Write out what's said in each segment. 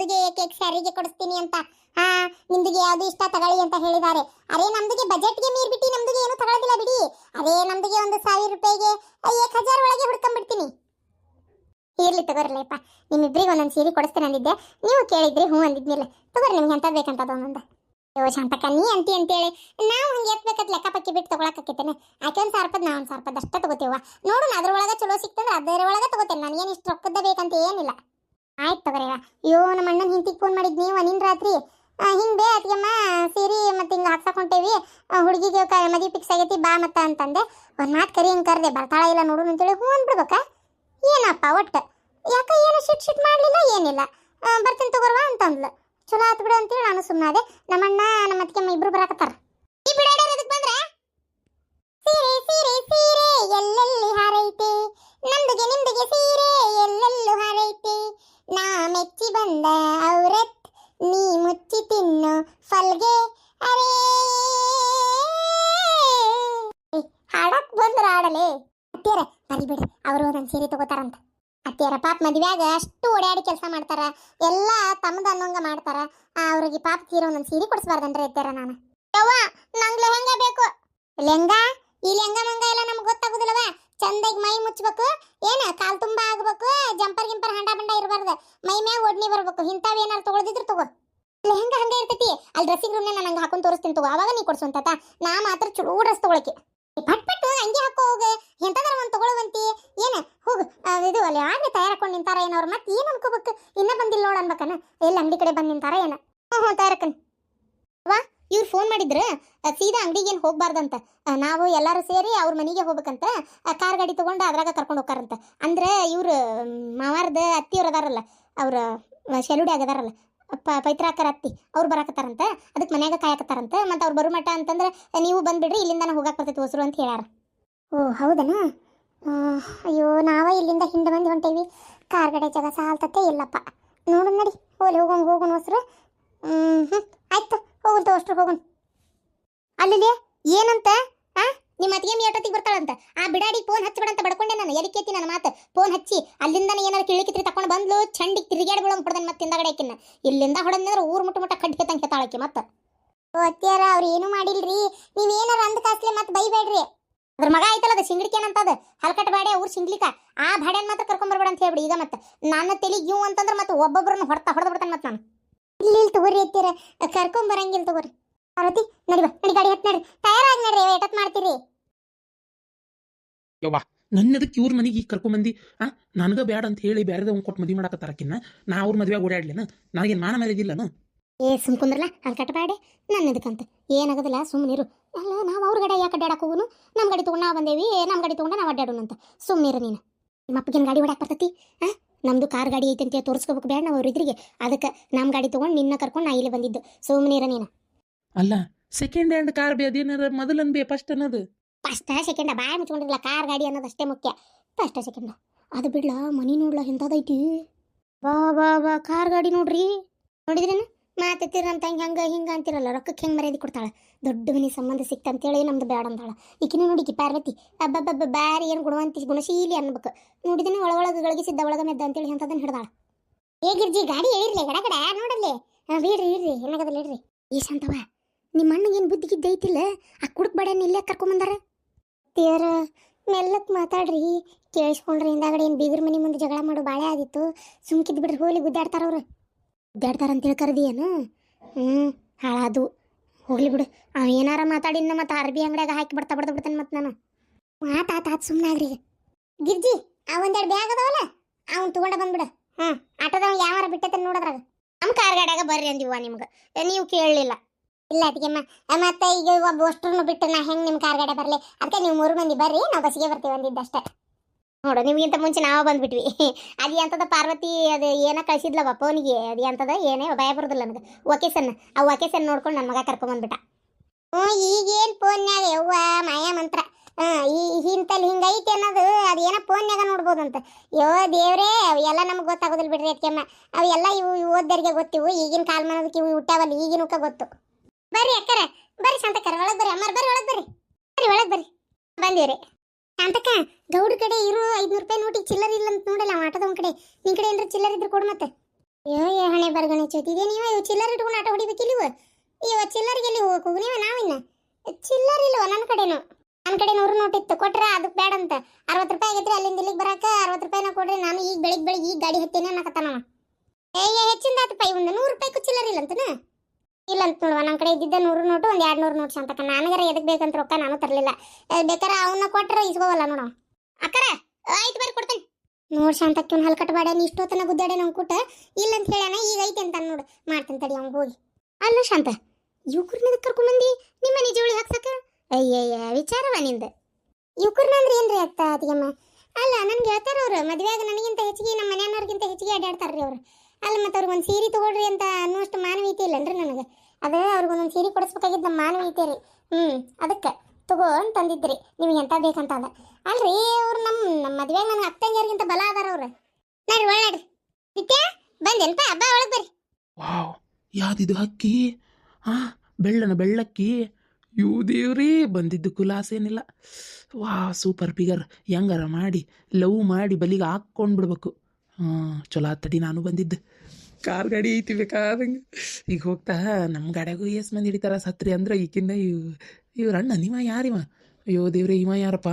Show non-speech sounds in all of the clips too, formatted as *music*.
ನಮ್ದುಗೆ cake ಸ್ಯಾರಿಗೆ ಕೊಡಿಸ್ತೀನಿ ಅಂತ? ಹಾ ನಿಮ್ದುಗೆ ಯಾವ್ದು ಇಷ್ಟ ತಗೊಳ್ಳಿ ಅಂತ ಹೇಳಿದ್ದಾರೆ. ಅರೆ, ನಮ್ದುಗೆ ಬಜೆಟ್ಗೆ ಮೀರ್ಬಿಟ್ಟು ನಮ್ದುಗೆ ಏನು ತಗೊಳ್ಳೋದಿಲ್ಲ ಬಿಡಿ. ಅದೇ ನಮ್ದುಗೆ ಒಂದು ಸಾವಿರ ರೂಪಾಯಿಗೆ ಏಕ್ ಹಜಾರ್ ಒಳಗೆ ಹುಡ್ಕೊಂಡ್ಬಿಡ್ತೀನಿ ಇರ್ಲಿ ತಗೋರ್ಲಪ್ಪ ನಿಮ್ಮಿಬ್ರಿಗೆ ಒಂದೊಂದು ಸೀರೆ ಕೊಡಿಸ್ತೇನೆ ಅಂದಿದ್ದೆ. ನೀವು ಕೇಳಿದ್ರಿ, ಹ್ಞೂ ಅಂದಿದ್ನಿಲ್ಲ ತಗೋರಿ, ನಿಮ್ಗೆ ಎಂತ ಬೇಕಂತದ ಒಂದೊಂದು ಯೋ ಶಾಂತಕ್ಕ, ನೀ ಅಂತಿ ಅಂತೇಳಿ. ನಾವು ಹಂಗೆ ಎತ್ಬೇಕತ್ ಲೆಕ್ಕ ಪಕ್ಕಿ ಬಿಟ್ಟು ತಗೊಳಕತ್ತೇನೆ ಆಕೆ ಒಂದು ಸಾರ್ಪದ ನಾ ಒಂದು ಸಾರ್ಪದ ಅಷ್ಟೇ ತಗೋತೀವ ನೋಡು ಅದ್ರೊಳಗೆ ಚಲೋ ಸಿಕ್ತಂದ್ರೆ ಅದರೊಳಗೆ ತಗೋತೇನೆ. ನನಗೇನು ಇಷ್ಟು ರೊಕ್ಕದ ಬೇಕಂತ ಏನಿಲ್ಲ. ಆಯ್ತು ತಗೋರಿವ ಅಯ್ಯೋ, ನಮ್ಮ ಅಣ್ಣನ ಹಿಂತಿಗೆ ಫೋನ್ ನೀವು ನಿನ್ನ ರಾತ್ರಿ? ಹಿಂಗೆ ಬೇ ಅತ್ತಿಗೆಮ್ಮ ಸೀರೆ ಮತ್ತೆ ಹಿಂಗೆ ಹಾಕ್ಸಾಕೊಂಟೇವಿ. ಹುಡುಗಿಗೆ ಮದಿ ಫಿಕ್ಸ್ ಆಗೈತಿ, ಬಾ ಮತ್ತ ಅಂತಂದೆ. ಒಂದು ಮಾತು ಕರಿ ಹಿಂಗೆ ಕರೆದೆ, ಬರ್ತಾಳ ಇಲ್ಲ ನೋಡು ಅಂತೇಳಿ ಹ್ಞೂ ಅಂದ್ಬಿಡ್ಬೇಕಾ ಏನಪ್ಪ ಒಟ್ಟು? ಯಾಕ ಏನು ಶಿಟ್ ಶಿಟ್ ಮಾಡಲಿಲ್ಲ, ಏನಿಲ್ಲ. ಬರ್ತೀನಿ ತಗೋರ್ವಾ ಅಂತಂದ್ಲು. ಚಲೋ ಆತು ಬಿಡು ಅಂತೇಳಿ ನಾನು ಸುಮ್ಮನಾದೆ ನಮ್ಮಣ್ಣ ನಮ್ಮ ಅತ್ತಿಗೆಮ್ಮ ಇಬ್ಬರು ಬರಾಕತ್ತಾರ. ಈ ಬಿಡಾಡ್ಯಾರ ಅದಕ್ಕೆ ಬಂದ್ರೆ? ಸೀರೆ ಸೀರೆ ಸೀರೆ ಎಲ್ಲೆಲ್ಲಿ ಹಾರೈತೆ? ನಮ್ದುಗೆ, ನಿಮ್ದುಗೆ ಸೀರೆ ಎಲ್ಲೆಲ್ಲೂ ಹಾರೈತೆ? ನಾ ಮೆಚ್ಚಿ ಬಂದ ಔರತ್, ನೀ ಮುಚ್ಚಿ ತಿನ್ನು ಫಲ್ಗೆ. ಅರೇ! ಹಾಡಕ್ ಬಂದ್ರ ಆಡಲೇ ಅತ್ತಿಯರ, ಬರಿ ಬಿಡ್ರಿ ಅವರು ಒಂದೊಂದು ಸೀರೆ ತಗೋತಾರಂತ. ಅತ್ತಿಯರ ಪಾಪ ಮದುವೆಯಾಗ ಅಷ್ಟು ಓಡಾಡಿ ಕೆಲಸ ಮಾಡ್ತಾರ, ಎಲ್ಲ ತಮ್ಮದ ಅನ್ನೋಂಗ ಮಾಡ್ತಾರ. ಅವ್ರಿಗೆ ಪಾಪ ತೀರ ಒಂದೊಂದು ಸೀರೆ ಕೊಡಿಸ್ಬಾರ್ದನ್ರಿ ಅತ್ತಿಯರ ನಾನು. ಯವ್ವ ನಂಗ್ ಲೆಹಂಗ ಬೇಕು? ಲೆಹಂಗ ಈ ಲೆಹಂಗ ಮಂಗ ಎಲ್ಲ ನಮ್ಗೆ ಗೊತ್ತಾಗುದಿಲ್ಲವ? ಚಂದಾಗಿ ಮೈ ಮುಚ್ಚಬೇಕು ಏನ ಕಾಲು ತುಂಬಾ ಆಗ್ಬೇಕು, ಜಂಪರ್ ಗಿಂಪರ್ ಹಂಡ ಬಂಡ ಇರಬಾರ್ದು. ಮೈ ಮ್ಯಾಗ ಒಡ್ನಿ ಬರ್ಬೇಕು. ಇಂಥವ್ ಏನಾರು ತಗೊಳ್ದಿದ್ರು ತಗೋ. ಲೆಹಂಗಾ ಹಂಗೆ ಇರ್ತೈತಿ? ಅಲ್ಲಿ ಡ್ರೆಸ್ಸಿಂಗ್ ರೂಮ್ನೇ ನಾನು ಹಂಗೆ ಹಾಕೊಂಡು ತೋರಿಸ್ತೀನಿ ತಗೋ. ಅವಾಗ ನೀ ಕೊಡ್ಸು ಅಂತ ನಾ ಮಾತ್ರ ಚಲೋ ಡ್ರೆಸ್ ತಗೊಳಕ್ಕೆ. ಪಟ್ ಪಟ್, ಹಂಗೆ ಹಾಕೋ ಹೋಗ. ಎಂತದಾರ ಒಂದು ತಗೊಳ್ಳುವಂತಿ ಏನ, ಹೋಗು. ಇದು ಅಲ್ಲಿ ಆಗ್ಲೇ ತಯಾರಕೊಂಡು ನಿಂತಾರ ಏನವ್ರು ಮತ್ತೆ ಏನು ಅನ್ಕೋಬೇಕು? ಇನ್ನ ಬಂದಿಲ್ಲ ನೋಡ್ ಅನ್ಬೇಕನ? ಎಲ್ಲಿ ಅಂಗಡಿ ಕಡೆ ಬಂದು ನಿಂತಾರ ಏನ? ಹ್ಞೂ ಹ್ಞೂ ತಯಾರಕನ್. ವಾ. ಇವ್ರು ಫೋನ್ ಮಾಡಿದ್ರ ಸೀದಾ ಅಂಗಡಿಗೆ ಏನು ಹೋಗ್ಬಾರ್ದಂತ ನಾವು ಎಲ್ಲರೂ ಸೇರಿ ಅವ್ರ ಮನೆಗೆ ಹೋಗ್ಬೇಕಂತ ಕಾರ್ ಗಾಡಿ ತಗೊಂಡು ಅದ್ರಾಗ ಕರ್ಕೊಂಡು ಹೋಗ್ತಾರಂತ. ಅಂದ್ರೆ ಇವರು ಮಾವಾರ್ದ ಅತ್ತಿಯವ್ರು ಅದಾರಲ್ಲ, ಅವ್ರ ಶೆಲುಡಿ ಆಗದಾರಲ್ಲ ಪ, ಪೈತ್ರಾಕರ ಅತ್ತಿ, ಅವ್ರು ಬರಾಕತ್ತಾರಂತ. ಅದಕ್ಕೆ ಮನ್ಯಾಗ ಕಾಯಕತ್ತಾರಂತ. ಮತ್ತು ಅವ್ರು ಬರೋ ಅಂತಂದ್ರೆ, ನೀವು ಬಂದುಬಿಡ್ರಿ ಇಲ್ಲಿಂದ ಹೋಗಕ್ಕೆ ಬರ್ತೈತೆ ಹೊಸರು ಅಂತ ಹೇಳ್ಯಾರ. ಓ, ಹೌದನಾ? ಅಯ್ಯೋ, ನಾವ ಇಲ್ಲಿಂದ ಹಿಂದೆ ಬಂದು ಹೊಂಟೇವಿ. ಕಾರ್ ಗಡೆ ಜಾಗ ಸಾಲ್ತತ್ತೆ ಇಲ್ಲಪ್ಪ. ನೋಡು ನಡಿ ಹೋಲಿ ಹೋಗೋಣ ಹೋಗೋಣ ಹೊಸರು. ಹ್ಞೂ ಹ್ಮ್, ಆಯ್ತು. ಅಷ್ಟ್ರು ಹೋಗೋಣ ಅಲ್ಲಿ ಏನಂತ? ಆ? ನಿಮ್ಮ ಅತ್ತಿಗೆ ಎಷ್ಟೊತ್ತಿಗೆ ಬರ್ತಾಳಂತ. ಆ ಬಿಡಾಡಿ ಫೋನ್ ಹಚ್ಚಬೇಡಂತ ಬಡ್ಕೊಂಡೆ ನಾನು. ಎಲ್ಲಿ ಕೇತಿ ನನ್ನ ಮಾತು? ಫೋನ್ ಹಚ್ಚಿ. ಅಲ್ಲಿಂದನೇ ಏನಾರು ಕಿಳಿಕಿತ್ರಿ ತಕೊಂಡು ಬಂದ್ಲು ಚಂಡಿಗೆ ತಿರುಗಾಡಿ ಬಿಡೋಂಗ್ ಮತ್ತೆ ಹಿಂದಗಡೆ ಆಕಿನ್ನ. ಇಲ್ಲಿಂದ ಹೊಡೆದ್ರೆ ಊರ್ ಮುಟ್ಟ ಮುಟ್ಟ ಕಡ್ಡಿ ತಂಗೆ ಹೆತ್ತಾಳಕ್ಕೆ ಮತ್ತೆ. ಓ ಅತ್ತಿಯಾರ, ಅವ್ರು ಏನು ಮಾಡಿಲ್ರಿ. ನೀವೇನಾರ ಅಂದ ಕಾಸ್ಲೆ ಮತ್ತೆ ಬೈಬೇಡ್ರಿ. ಅದ್ರ ಮಗ ಐತಲ್ಲ ಅದು ಸಿಂಗಡಿಕೇನಂತ ಅದು ಹಲ್ಕಟ್ ಬಾಡೆ ಊರ್ ಸಿಂಗ್ಲಿಕ. ಆ ಬಾಡ್ಯಾನ್ ಮಾತ್ರ ಕರ್ಕೊಂಡ್ ಬರ್ಬೇಡ ಅಂತ ಹೇಳ್ಬಿಡಿ ಈಗ ಮತ್ತೆ. ನನ್ನ ತಲೆಗೆ ಇವು ಅಂತಂದ್ರೆ ಮತ್ತೆ ಒಬ್ಬೊಬ್ಬರನ್ನು ಹೊಡ್ತಾ ಹೊಡೆದ್ ಬಿಡ್ತಾನೆ ಮತ್ತೆ ನಾನು. ಇಲ್ಲಿ ಇಲ್ಲಿ ತಗೋರಿ ಐತಿರ ಕರ್ಕೊಂಡ್ ಬರಂಗಿಲ್ಲ ತಗೋರಿ. ಪಾರ್ವತಿ ನಡಿ ಬಾ. ನಡಿ ಗಾಡಿ ಹತ್ ನಡ್ರಿ ತಯಾರಾಗಿ ನಡ್ರಿ ಏಟತ್ ಮಾಡ್ತೀರಿ? ಯವ್ವ ನನ್ನದಕ್ಕೆ ಇವ್ರ ಮನೆಗೆ ಈಗ ಕರ್ಕೊಂಬಂದಿ ಆ ನನಗೆ ಬ್ಯಾಡ ಅಂತ ಹೇಳಿ ಬೇರೆ ಅವ್ನು ಕೊಟ್ಟು ಮದುವೆ ಮಾಡಕತ್ತಾರಕ್ಕಿನ್ನ ನಾ ಅವ್ರ ಮದುವೆ ಓಡಾಡ್ಲೇನ ನನಗೆ ಮಾನ ಮರ್ಯಾದಿಲ್ಲನು ಏ ಸುಮ್ ಕುಂದ್ರಲ್ಲ ನನ್ನ ಅದಕ್ಕೆ ನನ್ನದಕ್ಕಂತ. ಏನಾಗೋದಿಲ್ಲ ಸುಮ್ಮನಿರು ಅಲ್ಲ ನಾವು ಅವ್ರ ಗಡ ಯಾಕೆ ಅಡ್ಡಾಡಕ್ ಹೋಗುನು? ನಮ್ಮ ಗಾಡಿ ತೊಗೊಂಡು ನಾವು ಬಂದೇವಿ. ನಮ್ಮ ಗಾಡಿ ತೊಗೊಂಡು ನಾವು ಅಡ್ಡಾಡೋಣ ಅಂತ ಸುಮ್ಮನಿರು ನೀನು. ನಿಮ್ಮ ಅಪ್ಪಗೇನು ಗಾಡಿ ಓಡಾಕ್ ಬರ್ತೈತಿ? ಆ? ನಮ್ದು ಕಾರ್ ಗಾಡಿ ಐತೆ ಅಂತ ತೋರಿಸ್ಕೋಬೇಕು ಬೇಡ ನಾವು ಅವ್ರಿದ್ರಿಗೆ. ಅದಕ್ಕೆ ನಮ್ಮ ಗಾಡಿ ತೊಗೊಂಡು ನಿನ್ನ ಕರ್ಕೊಂಡು ನಾ ಇಲ್ಲಿ ಬಂದಿದ್ದು. ಸುಮ್ಮನಿರ ನೀನು. ಅಲ್ಲ ಸೆಕೆಂಡ್ ಹ್ಯಾಂಡ್ ಕಾರ್ ಬೇ ಅದೇನಾರ ಮೊದಲನ್ ಬೇ ಫಸ್ಟ್ ಅನ್ನೋದು? ಫಸ್ಟ್ ಸೆಕೆಂಡ ಬಾಯ್ ಮುಚ್ಕೊಂಡಿಲ್ಲ ಕಾರ್ ಗಾಡಿ ಅನ್ನೋದು ಅಷ್ಟೇ ಮುಖ್ಯ. ಫಸ್ಟ್ ಸೆಕೆಂಡ್ ಅದು ಬಿಡ್ಲ? ಮನಿ ನೋಡ್ಲ? ಎಂಥದೈತಿ ಬಾ ಬಾ ಬಾ. ಕಾರ್ ಗಾಡಿ ನೋಡ್ರಿ. ನೋಡಿದ್ರೇನು? ಮಾತೆತ್ತಿರ ಅಂತ ಹಂಗೆ ಹಿಂಗೆ ಅಂತಿರಲ್ಲ, ರೊಕ್ಕಕ್ಕೆ ಹೆಂಗೆ ಮರ್ಯಾದೆ ಕೊಡ್ತಾಳೆ? ದೊಡ್ಡ ಮನೆ ಸಂಬಂಧ ಸಿಕ್ತಂತೇಳಿ ನಮ್ದು ಬೇಡ ಅಂತಾಳ ಈಕಿನೂ ನೋಡಿಕಿ ಪಾರ್ವತಿ, ಅಬ್ಬಬ್ಬಬ್ಬ ಬ್ಯಾರಿ ಏನು ಗುಣವಂತಿ ಗುಣಶೀಲಿ ಅನ್ಬೇಕು ನೋಡಿದ್ರೆ ಒಳ ಒಳಗೆ ಗಳಿಸಿದ್ದ ಒಳಗ ಮೆದ್ದ ಅಂತೇಳಿ ಅಂತದನ್ನ ಹಿಡ್ದಾಳ. ಏ ಗಿರ್ಜಿ, ಗಾಡಿ ಹೇಳಿರ್ಲಿ ಗಡ ಗಡ ನೋಡಲ್ಲಿ ಹಾಂ ಬಿಡ್ರಿ ಇಡ್ರಿ ಏನಾಗದಲ್ಲ ಇಡ್ರಿ ಶಾಂತವ ನಿಮ್ಮ ಅಣ್ಣಗೇನು ಬುದ್ಧಿ ಗಿದ್ದ ಐತಿಲ್ಲ? ಆ ಕುಡುಕ್ ಬಡ್ಯಾನ ಇಲ್ಲೇ ಕರ್ಕೊಂಬಂದಾರ ತೇರ ಮೆಲ್ಲಕ್ ಮಾತಾಡ್ರಿ. ಕೇಳಿಸ್ಕೊಂಡ್ರಿ, ಹಿಂದಾಗಡೆ ಏನು ಬೀಗರ ಮನೆ ಮುಂದೆ ಜಗಳ ಮಾಡು, ಬಾಳೆ ಆಗಿತ್ತು. ಸುಮ್ಕಿದ್ ಬಿಡ್ರಿ ಹೋಲಿ ಗುದ್ದಾಡ್ತಾರ ಅಂತೇಳಿ ಕರ್ದಿ ಏನು? ಹ್ಞೂ ಹಾಳಾದು ಹೋಗ್ಲಿ ಬಿಡು. ಅವ ಏನಾರ ಮಾತಾಡಿನ ಮತ್ತೆ ಅರ್ಬಿ ಅಂಗಡಿಯಾಗ ಹಾಕಿ ಬಿಡ್ತಾ ಬಿಡ್ತಾ ಬಿಡ್ತಾನೆ ಮತ್ತೆ ನಾನು. ಆತ ಆತ ಸುಮ್ಮನಾಗ್ರಿ ಗಿರ್ಜಿ, ಆ ಒಂದೆರಡು ಬ್ಯಾಗ್ ಅದಾವಲ್ಲ? ಅವ್ನು ತಗೊಂಡ ಬಂದ್ಬಿಡ. ಹ್ಞೂ ಆಟೋದವ್ ಯಾವಾರ ಬಿಟ್ಟೈತೆ ನೋಡದ್ರಾಗ. ನಮ್ಮ ಕಾರ್ ಗಾಡ್ಯಾಗ ಬರ್ರಿ ಅಂದಿವ ನಿಮ್ಗೆ. ನೀವು ಕೇಳಲಿಲ್ಲ. ಇಲ್ಲ ಅದಕ್ಕೆಮ್ಮ ಮತ್ತೆ ಈಗ ಒಬ್ಬ ಅಷ್ಟ್ರನ್ನು ಬಿಟ್ಟು ನಾ ಹೆಂಗೆ ನಿಮ್ಮ ಕಾರ್ ಗಾಡಿ ಬರಲಿ? ಅದಕ್ಕೆ ನೀವು ಮೂರು ಮಂದಿ ಬರ್ರಿ, ನಾವು ಬಸ್ಸಿಗೆ ಬರ್ತೀವಿ ಅಂದಿದ್ದಷ್ಟೇ. ನೋಡು, ನಿಮ್ಗಿಂತ ಮುಂಚೆ ನಾವು ಬಂದ್ಬಿಟ್ವಿ. *laughs* ಅದು ಎಂಥದ ಪಾರ್ವತಿ ಅದು ಏನೋ ಕಳಿಸಿದ್ಲವ ಫೋನಿಗೆ ಅದು ಎಂಥದ ಏನೇ ಭಯ ಬರೋದಿಲ್ಲ ನನಗೆ. ವಕೇಸನ್ ಆ ವಕೇಸನ್ ನೋಡ್ಕೊಂಡು ನನ್ನ ಮಗ ಕರ್ಕೊಂಬಂದ್ಬಿಟ್ಟ ಹ್ಞೂ, ಈಗೇನು ಫೋನ್ಯಾಗ ಯವ್ವ ಮಾಯಾ ಮಂತ್ರ. ಈ ಹಿಂತಲ್ಲಿ ಹಿಂಗೈತೆ ಅನ್ನೋದು ಅದು ಏನೋ ಫೋನ್ಯಾಗ ನೋಡ್ಬೋದಂತ. ಯೋ ದೇವ್ರೇ ಅವೆಲ್ಲ ನಮ್ಗೆ ಗೊತ್ತಾಗೋದಿಲ್ಲ ಬಿಡ್ರಿ ಅದಕ್ಕೆಮ್ಮ ಅವೆಲ್ಲ ಇವು ಓದ್ದರಿಗೆ ಗೊತ್ತಿವು, ಈಗಿನ ಕಾಲ್ಮಾನದಕ್ಕೆ ಇವು ಹುಟ್ಟಾವಲ್ಲ ಈಗಿನಕ ಗೊತ್ತು. ಬರ್ರಿ ಅಕ್ಕರ, ಬರ್ರಿ ಶಾಂತಕ್ಕರ, ಒಳಗೆ ಬರ್ರಿ ಅಮ್ಮಾರ, ಬರ್ರಿ ಒಳಗೆ ಬರ್ರಿ. ಬರ್ರಿ, ಒಳಗೆ ಬರ್ರಿ. ಬಂದಿವ್ರಿ. ಶಾಂತಕ್ಕ ಗೌಡ ಕಡೆ ಇರು ಐದ್ನೂರು ರೂಪಾಯಿ ನೋಟಿ ಚಿಲ್ಲರ್ ಇಲ್ಲ ಅಂತ ನೋಡಲ್ಲ ಆಟದ ಆಟೋದವನ ಕಡೆ. ನಿನ್ ಕಡೆ ಏನಾರ ಚಿಲ್ಲರ್ ಇದ್ರೆ ಕೊಡು ಮತ್ತೆ. ಅಯ್ಯೋ ಏ, ಹಣೆ ಬರ್ಗಣೆ ಚೋತಿ ನೀವು ಇವು? ಚಿಲ್ಲರ್ ಇಟ್ಕೊಂಡು ಆಟ ಹೊಡಿಬೇಕಿಲ್ಲ ಇವು ಇವ ಚಿಲ್ಲರಿಗೆ ಎಲ್ಲಿ ಹೋಗಕ್ಕೆ ಹೋಗಿ ನೀವ ನಾವಿನ್ನ ಚಿಲ್ಲರ್ ಇಲ್ವ ನನ್ನ ಕಡೆನು? ನನ್ನ ಕಡೆ ನೂರು ನೋಟ್ ಇತ್ತು, ಕೊಟ್ರೆ ಅದಕ್ಕೆ ಬೇಡ ಅಂತ. ಅರವತ್ತು ರೂಪಾಯಿ ಆಗೈತ್ರಿ ಅಲ್ಲಿಂದ ಇಲ್ಲಿಗೆ ಬರಾಕ ಅರವತ್ತು ರೂಪಾಯಿನ ಕೊಡ್ರಿ ನಾನು ಈಗ ಬೆಳಿಗ್ಗೆ ಬೆಳಿಗ್ಗೆ ಈಗ ಗಾಡಿ ಹತ್ತೇನೆ ಅನ್ನಕತ್ತಾನವ ಏ ಹೆಚ್ಚಿಂದ ಆತು ಇವಂದು ನೂರು ರೂಪಾಯಿಗೂ ಚಿಲ್ಲರ್ ಇಲ್ಲ ಅಂತನ? ಇಲ್ಲ ಅಂತ ನೋಡುವ ನನ್ನ ಕಡೆ ಇದ್ದಿದ್ದ ನೂರು ನೋಟು, ಒಂದು ಎರಡು ನೂರು ನೋಟ್ಸ್ ಅಂತಕ ನನಗರ ಎದಕ್ಕೆ ಬೇಕಂತ ರೊಕ್ಕ ನಾನು ತರಲಿಲ್ಲ. ಬೇಕಾರೆ ಅವನ್ನ ಕೊಟ್ಟರೆ ಇಸ್ಕೋವಲ್ಲ ನೋಡು. ಅಕ್ಕರ ಆಯ್ತು ಬರ್ರಿ, ಕೊಡ್ತೇನೆ. ನೋಡ್ ಶಾಂತಕ್ಕೆ ಒಂದು ಹಲ್ ಕಟ್ಟಬೇಡ ನೀ ಇಷ್ಟೊತ್ತನ ಗುದ್ದಾಡೆ ನಂಗೆ ಕೊಟ್ಟ ಇಲ್ಲ ಅಂತ ಹೇಳ್ಯಾನ, ಈಗ ಐತೆ ಅಂತ ನೋಡು ಮಾಡ್ತೇನೆ ತಡಿ ಅವ್ನು ಹೋಗಿ. ಅಲ್ಲ ಶಾಂತ, ಯುವಕರ್ನ ಕರ್ಕೊಂಡ್ಬಂದಿ ನಿಮ್ಮ ನಿಜ ಉಳಿ ಹಾಕ್ಸಕ? ಅಯ್ಯಯ್ಯ, ವಿಚಾರವ ನಿಂದ. ಯುವಕರ್ನ ಅಂದ್ರೆ ಏನ್ರಿ ಅತ್ತ ಅದಿಗಮ್ಮ ಅಲ್ಲ, ನನ್ಗೆ ಹೇಳ್ತಾರ ಅವ್ರು, ಮದುವೆಯಾಗ ನನಗಿಂತ ಹೆಚ್ಚಿಗೆ ನಮ್ಮ ಮನೆಯವ್ರಿಗಿಂತ ಹೆಚ್ಚಿಗೆ ಅಡ್ಡಾಡ್ತಾರ್ರಿ ಅವ್ರು. ಅಲ್ಲ ಮತ್ತೆ ಅವ್ರಿಗೆ ಒಂದು ಸೀರೆ ತಗೊಳ್ರಿ ಅಂತ ಅನ್ನೋಷ್ಟು ಮಾನವೀಯತೆ ಇಲ್ಲನ್ರಿ ನನಗೆ. ಅದು ಅವ್ರಿಗೆ ಒಂದೊಂದು ಸೀರೆ ಕೊಡಿಸ್ಬೇಕಾಗಿದ್ದ ನಮ್ಮ ಮಾನವೀಯತೆ ರೀ. ಹ್ಞೂ ಅದಕ್ಕೆ ತಗೋ ಅಂತ ತಂದಿದ್ರಿ ನಿಮಗೆ ಎಂಥ ಬೇಕಂತ ಅದ. ಅಲ್ರಿ, ಅವ್ರು ನಮ್ಮ ನಮ್ಮ ಮದುವೆ ನನ್ನ ಅಕ್ಕಂಗಿಯರ್ಗಿಂತ ಬಲ ಅದಾರ ಅವ್ರು. ನಡ್ರಿ ಒಳ್ಳೆ ನಿತ್ಯ ಬಂದೇನ್ಪ ಹಬ್ಬ ಒಳಗೆ ಬರ್ರಿ. ವಾವ್, ಯಾವ್ದಿದು ಹಕ್ಕಿ? ಹಾ ಬೆಳ್ಳನ ಬೆಳ್ಳಕ್ಕಿ? ಯೂ ದೇವ್ರಿ, ಬಂದಿದ್ದು ಕುಲಾಸ ಏನಿಲ್ಲ. ವಾ ಸೂಪರ್ ಫಿಗರ್. ಹೆಂಗಾರ ಮಾಡಿ, ಲವ್ ಮಾಡಿ ಬಲಿಗೆ ಹಾಕ್ಕೊಂಡು ಬಿಡ್ಬೇಕು ಹಾಂ ಚಲೋ ತಡಿ, ನಾನು ಬಂದಿದ್ದು. ಕಾರ್ ಗಾಡಿ ಐತಿ ಬೇಕಾದಂಗೆ. ಈಗ ಹೋಗ್ತಾ ನಮ್ಮ ಗಾಡ್ಯಾಗೂ ಎಸ್ ಮಂದಿ ಹಿಡಿತಾರ ಸತ್ರಿ ಅಂದ್ರೆ ಈಕಿಂದ ಇವ್ ಇವ್ರ ಅಣ್ಣ ನೀವ ಯಾರಿವ ಅಯ್ಯೋ ದೇವ್ರೆ ಇವ ಯಾರಪ್ಪ?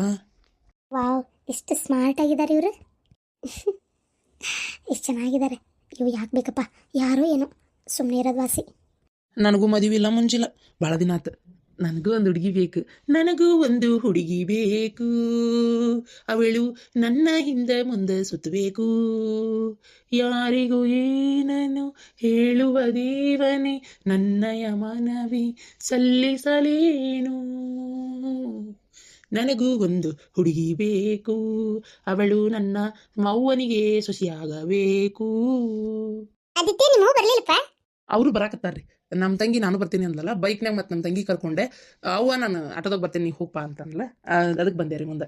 ವಾವ್ ಎಷ್ಟು ಸ್ಮಾರ್ಟ್ ಆಗಿದ್ದಾರೆ ಇವರು. ಎಷ್ಟು ಚೆನ್ನಾಗಿದ್ದಾರೆ ಇವು ಯಾಕೆ ಬೇಕಪ್ಪ? ಯಾರೋ ಏನೋ ಸುಮ್ಮನೆ ಇರೋದು ವಾಸಿ. ನನಗೂ ಮದುವಿಲ್ಲ ಮುಂಜಿಲ್ಲ. ಭಾಳ ದಿನ ಆತು. ನನಗೂ ಒಂದು ಹುಡುಗಿ ಬೇಕು ನನಗೂ ಒಂದು ಹುಡುಗಿ ಬೇಕು. ಅವಳು ನನ್ನ ಹಿಂದೆ ಮುಂದೆ ಸುತ್ತಬೇಕು. ಯಾರಿಗೂ ಏನನ್ನು ಹೇಳುವ ದೇವನೇ ನನ್ನಯ ಮನವಿ ಸಲ್ಲಿಸಲೇನು? ನನಗೂ ಒಂದು ಹುಡುಗಿ ಬೇಕು ಅವಳು ನನ್ನ ಮೌವನಿಗೆ ಸೊಸಿಯಾಗಬೇಕು. ನಿಮ್ಮ ಬರ್ಲಿಲ್ಲಪ್ಪ? ಅವರು ಬರಾಕತ್ತಾರ್ರಿ. ನಮ್ಮ ತಂಗಿ ನಾನು ಬರ್ತೀನಿ ಅಂದ್ಲಲ್ಲ ಬೈಕ್ನಾಗ ಮತ್ತೆ ನಮ್ಮ ತಂಗಿ ಕರ್ಕೊಂಡೆ, ಅವ್ವ ನಾನು ಆಟೋದಾಗ ಬರ್ತೀನಿ ಹೋಗಪ್ಪ ಅಂತಂದ್ಲ ಅದಕ್ಕೆ ಬಂದೆ ರೀ ಮುಂದೆ.